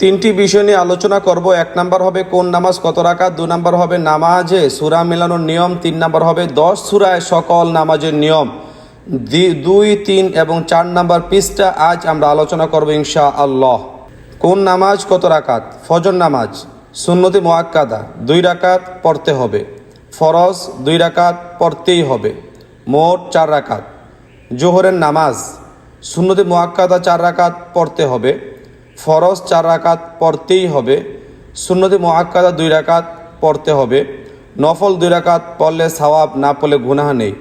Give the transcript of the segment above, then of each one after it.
তিনটি বিষয় নিয়ে আলোচনা করব। এক নাম্বার হবে কোন নামাজ কত রাকাত, দু নাম্বার হবে নামাজে সুরা মেলানোর নিয়ম, তিন নাম্বার হবে দশ সুরায় সকল নামাজের নিয়ম। দুই, তিন এবং চার নাম্বার পৃষ্ঠা আজ আমরা আলোচনা করব ইনশা আল্লাহ কোন নামাজ কত রাকাত? ফজর নামাজ, সুন্নতি মোয়াক্কাদা দুই রাকাত পড়তে হবে। ফরজ, দুই রাকাত পড়তেই হবে। মোট চার রাকাত। জোহরের নামাজ, সুন্নতি মোয়াক্কাদা চার রাকাত পড়তে হবে। ফরজ চার রাকাত পড়তেই হবে, সুন্নতি মোয়াক্কাদা দুই রাকাত পড়তে হবে, নফল দুই রাকাত পড়লে সওয়াব না পড়লে গুনাহ নেই,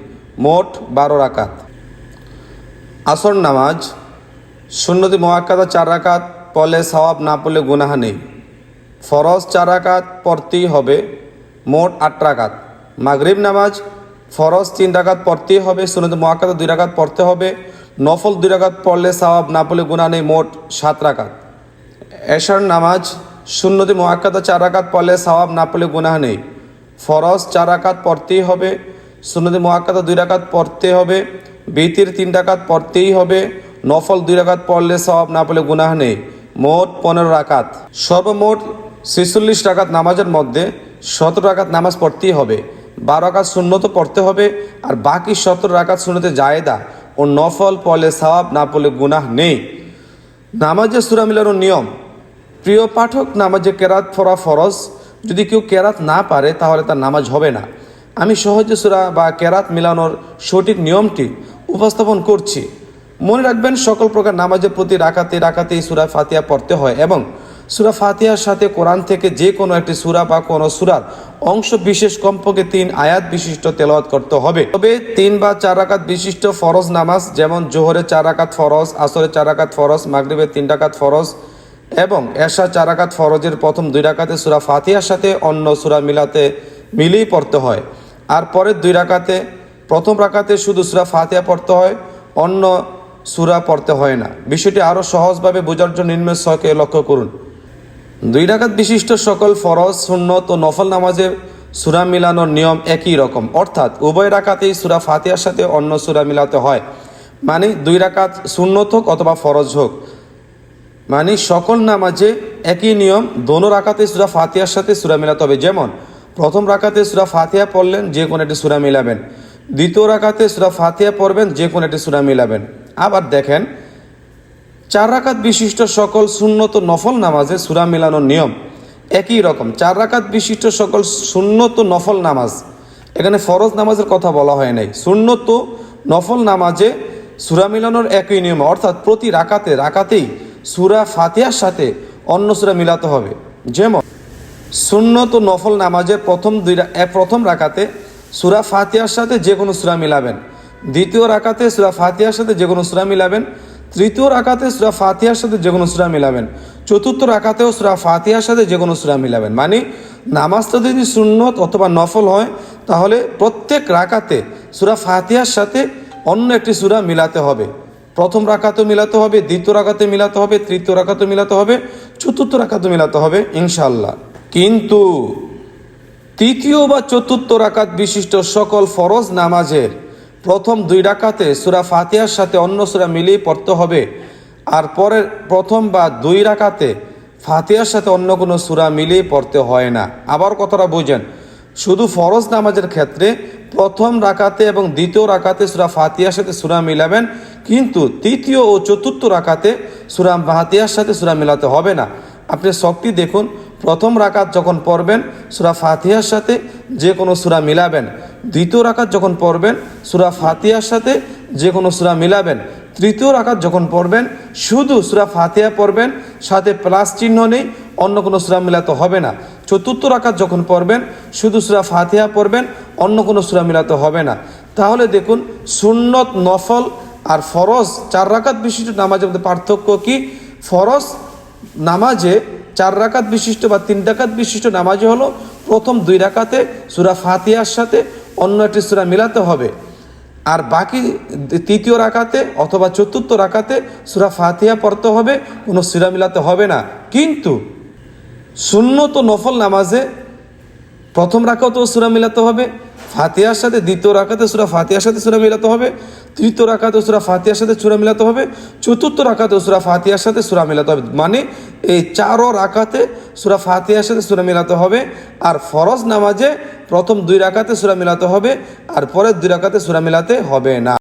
মোট বারো রাকাত। আসর নামাজ, সুন্নতি মোয়াক্কাদা চার রাকাত পড়লে সওয়াব না পড়লে গুনাহ নেই, ফরজ চার রাকাত পড়তেই হবে, মোট আট রাকাত। মাগরিব নামাজ, ফরজ তিন রাকাত পড়তেই হবে, সুন্নতি মোয়াক্কাদা দুই রাকাত পড়তে হবে, নফল দুই রাকাত পড়লে সওয়াব না পড়লে গুনাহ নেই, মোট সাত রাকাত। এশার নামাজ, সুন্নতি মোয়াক্কাদা চার রাকাত পড়লে সওয়াব না পড়লে গুনাহ নেই। ফরজ চার রাকাত পড়তেই হবে, সুন্নতি মোয়াক্কাদা দুই রাকাত পড়তে হবে, বিতির তিন রাকাত পড়তেই হবে, নফল দুই রাকাত পড়লে সওয়াব না পড়লে গুনাহ নেই। মোট পনেরো রাকাত। সর্বমোট ছেচল্লিশ রাকাত নামাজের মধ্যে সতেরো রাকাত নামাজ পড়তেই হবে, বারো রাকাত শূন্যত পড়তে হবে, আর বাকি সতেরো রাকাত শূন্যতে জায়েদা ও নফল পড়লে সওয়াব না পড়লে গুনাহ নেই। নামাজের সুরা মিলানোর নিয়ম প্রিয় পাঠক, নামাজে কেরাত ফরা ফরজ। যদি কেউ কেরাত না পারে, তাহলে তার নামাজ হবে না। আমি সহজে সুরা বা কেরাত মিলানোর সঠিক নিয়মটি উপস্থাপন করছি। মনে রাখবেন, সকল প্রকার নামাজের প্রতি রাখাতে রাখাতেই সুরা ফাতিয়া পড়তে হয় এবং সুরা ফাতিহার সাথে কোরআন থেকে যে কোনো একটি সুরা বা কোনো সুরার অংশ বিশেষ কমপক্ষে তিন আয়াত বিশিষ্ট তেলাওয়াত করতে হবে। তবে তিন বা চার রাকাত বিশিষ্ট ফরজ নামাজ, যেমন জোহরে চার রাকাত ফরজ, আসরে চার রাকাত ফরজ মাগরিবের তিন রাকাত ফরজ এবং এশা চার রাকাত ফরজের প্রথম দুই রাকাতে সুরা ফাতিহার সাথে অন্য সুরা মিলাতে মিলেই পড়তে হয়। আর পরের দুই রাকাতে, প্রথম রাকাতে শুধু সুরা ফাতিহা পড়তে হয়, অন্য সুরা পড়তে হয় না। বিষয়টি আরও সহজভাবে বোঝার জন্য নিম্নের ছকে লক্ষ্য করুন। দুই রাকাত বিশিষ্ট সকল ফরজ, সুন্নত ও নফল নামাজে সুরা মিলানোর নিয়ম একই রকম। অর্থাৎ উভয় রাকাতেই সুরা ফাতিহার সাথে অন্য সুরা মিলাতে হয়। মানে দুই রাকাত সুন্নত হোক অথবা ফরজ হোক। মানে সকল নামাজে একই নিয়ম, দোনো রাকাতে সুরা ফাতিহার সাথে সুরা মেলাতে হবে। যেমন, প্রথম রাকাতে সুরা ফাতিহা পড়লেন, যে কোনো একটি সুরা মিলাবেন। দ্বিতীয় রাকাতে সুরা ফাতিহা পড়বেন, যে কোনো একটি সুরা মিলাবেন। আবার দেখেন, চার রাকাত বিশিষ্ট সকল সুন্নত নফল নামাজে সুরা মিলানোর নিয়ম একই রকম। চার রাকাত বিশিষ্ট সকল সুন্নত নফল নামাজ, এখানে ফরজ নামাজের কথা বলা হয় নাই। সুন্নত নফল নামাজে সুরা মিলানোর একই নিয়ম, অর্থাৎ প্রতি রাকাতে, রাকাতেই সুরা ফাতিহার সাথে অন্য সুরা মিলাতে হবে। যেমন, সুন্নত নফল নামাজের প্রথম দুই প্রথম রাকাতে সুরা ফাতিহার সাথে যে কোনো সুরা মিলাবেন। দ্বিতীয় রাকাতে সুরা ফাতিহার সাথে যে কোনো সুরা মিলাবেন। তৃতীয় রাকাতে সুরা ফাতিহার সাথে যে কোনো সুরা মিলাবেন। চতুর্থ রাকাতেও সুরা ফাতিহার সাথে যে কোনো সুরা মিলাবেন। মানে নামাজটা যদি সুন্নত অথবা নফল হয়, তাহলে প্রত্যেক রাকাতে সুরা ফাতিহার সাথে অন্য একটি সুরা মিলাতে হবে। প্রথম রাকাতে মিলাতে হবে, দ্বিতীয় রাকাতে মিলাতে হবে, তৃতীয় রাকাতে মিলাতে হবে, চতুর্থ রাকাতে মিলাতে হবে ইনশাল্লাহ কিন্তু তৃতীয় বা চতুর্থ রাকাত বিশিষ্ট সকল ফরজ নামাজের প্রথম দুই রাকাতে সুরা ফাতিহার সাথে অন্য সুরা মিলিয়ে পড়তে হবে, আর পরের প্রথম বা দুই রাকাতে ফাতিহার সাথে অন্য কোনো সুরা মিলিয়ে পড়তে হয় না। আবার কথাটা বুঝেন, শুধু ফরজ নামাজের ক্ষেত্রে প্রথম রাকাতে এবং দ্বিতীয় রাকাতে সুরা ফাতিহার সাথে সুরা মিলাবেন কিন্তু তৃতীয় ও চতুর্থ রাকাতে সুরা ফাতিহার সাথে সুরা মেলাতে হবে না। আপনি শক্তি দেখুন, প্রথম রাকাত যখন পড়বেন, সুরা ফাতিহার সাথে যে কোনো সুরা মিলাবেন। দ্বিতীয় রাকাত যখন পড়বেন, সুরা ফাতিহার সাথে যে কোনো সুরা মিলাবেন। তৃতীয় রাকাত যখন পড়বেন, শুধু সুরা ফাতিহা পড়বেন, সাথে প্লাস চিহ্ন নেই, অন্য কোনো সুরা মিলাতে হবে না। চতুর্থ রাকাত যখন পড়বেন, শুধু সুরা ফাতিহা পড়বেন, অন্য কোনো সুরা মিলাতে হবে না। তাহলে দেখুন, সুন্নত নফল আর ফরজ চার রাকাত বিশিষ্ট নামাজের মধ্যে পার্থক্য কি? ফরজ নামাজে চার রাকাত বিশিষ্ট বা তিন রাকাত বিশিষ্ট নামাজে হলো প্রথম দুই রাকাতে সুরা ফাতিহার সাথে অন্য একটি সুরা মিলাতে হবে। আর বাকি তৃতীয় রাকাতে অথবা চতুর্থ রাকাতে সুরা ফাতিহা পড়তে হবে, কোনো সুরা মিলাতে হবে না। কিন্তু সুন্নত নফল নামাজে প্রথম রাকাতেও সুরা মিলাতে হবে ফাতিহার সাথে, দ্বিতীয় রাখাতে সুরা ফাতিহার সাথে সুরা মিলাতে হবে, তৃতীয় রাখাতে সুরা ফাতিহার সাথে সুরা মিলাতে হবে, চতুর্থ রাখাতে সুরা ফাতিহার সাথে সুরা মিলাতে হবে। মানে এই চারও রাখাতে সুরা ফাতিহার সাথে সুরা মিলাতে হবে, আর ফরজ নামাজে প্রথম দুই রাখাতে সুরা মিলাতে হবে, আর পরের দুই রাখাতে সুরা মিলাতে হবে না।